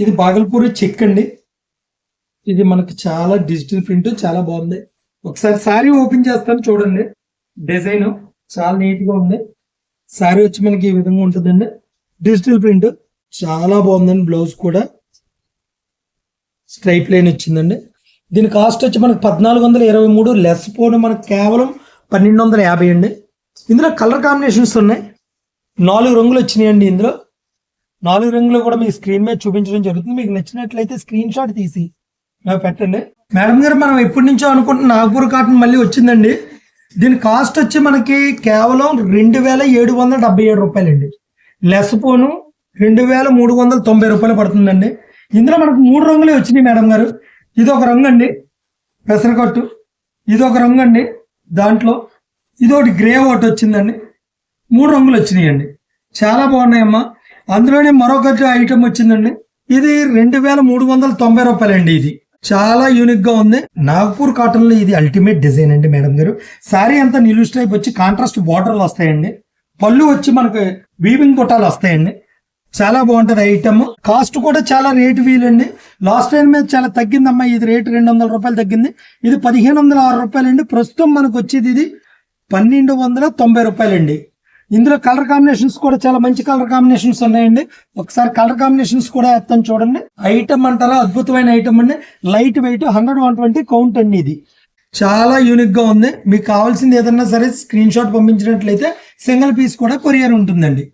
ఇది బాగల్పూరి చెక్ అండి. ఇది మనకి చాలా డిజిటల్ ప్రింట్ చాలా బాగుంది. ఒకసారి శారీ ఓపెన్ చేస్తాను చూడండి. డిజైన్ చాలా నీట్గా ఉంది. శారీ వచ్చి మనకి ఈ విధంగా ఉంటుందండి. డిజిటల్ ప్రింట్ చాలా బాగుందండి బ్లౌజ్ కూడా. స్ట్రైప్ లైన్ వచ్చిందండి. దీని కాస్ట్ వచ్చి మనకి పద్నాలుగు వందల ఇరవై మూడు లెస్ పోను మనకు కేవలం పన్నెండు వందల యాభై అండి. ఇందులో కలర్ కాంబినేషన్స్ ఉన్నాయి. నాలుగు రంగులు వచ్చినాయండి ఇందులో. నాలుగు రంగులు కూడా మీ స్క్రీన్ మీద చూపించడం జరుగుతుంది. మీకు నచ్చినట్లయితే స్క్రీన్ షాట్ తీసి నాకు పెట్టండి. మేడం గారు మనం ఎప్పటి నుంచో అనుకుంటున్న నాగపూర్ కాటన్ మళ్ళీ వచ్చిందండి. దీని కాస్ట్ వచ్చి మనకి కేవలం రెండు వేల ఏడు వందల డెబ్బై ఏడు రూపాయలండి. లెస్ పోను రెండు వేల మూడు వందల తొంభై రూపాయలు పడుతుందండి. ఇందులో మనకు మూడు రంగులే వచ్చినాయి మేడం గారు. ఇది ఒక రంగు అండి పెసరకట్టు. ఇది ఒక రంగు అండి దాంట్లో ఇది ఒకటి గ్రే ఒకటి వచ్చిందండి. మూడు రంగులు వచ్చినాయండి. చాలా బాగున్నాయమ్మా. అందులోనే మరొక ఐటమ్ వచ్చిందండి. ఇది రెండు వేల మూడు వందల తొంభై రూపాయలండి ఇది. చాలా యూనిక్గా ఉంది. నాగపూర్ కాటన్లో ఇది అల్టిమేట్ డిజైన్ అండి మేడం గారు. శారీ అంతా నిలువు టైప్ వచ్చి కాంట్రాస్ట్ బార్డర్లు వస్తాయండి. పళ్ళు వచ్చి మనకు వీవింగ్ గుట్టాలు వస్తాయండి. చాలా బాగుంటది ఐటమ్ కాస్ట్ కూడా చాలా రేట్ వీలండి. లాస్ట్ టైం మీద చాలా తగ్గిందమ్మా. ఇది రేట్ రెండు వందల రూపాయలు తగ్గింది. ఇది పదిహేను వందల ఆరు రూపాయలండి. ప్రస్తుతం మనకు వచ్చేది ఇది పన్నెండు వందల తొంభై రూపాయలండి. ఇందులో కలర్ కాంబినేషన్స్ కూడా చాలా మంచి కలర్ కాంబినేషన్స్ ఉన్నాయండి. ఒకసారి కలర్ కాంబినేషన్స్ కూడా వేస్తాను చూడండి. ఐటమ్ అంటారా? అద్భుతమైన ఐటమ్ అండి. Light weight hundred one twenty count అండి ఇది. చాలా యూనిక్గా ఉంది. మీకు కావాల్సింది ఏదన్నా సరే స్క్రీన్ షాట్ పంపించినట్లయితే సింగిల్ పీస్ కూడా కొరియర్ ఉంటుందండి.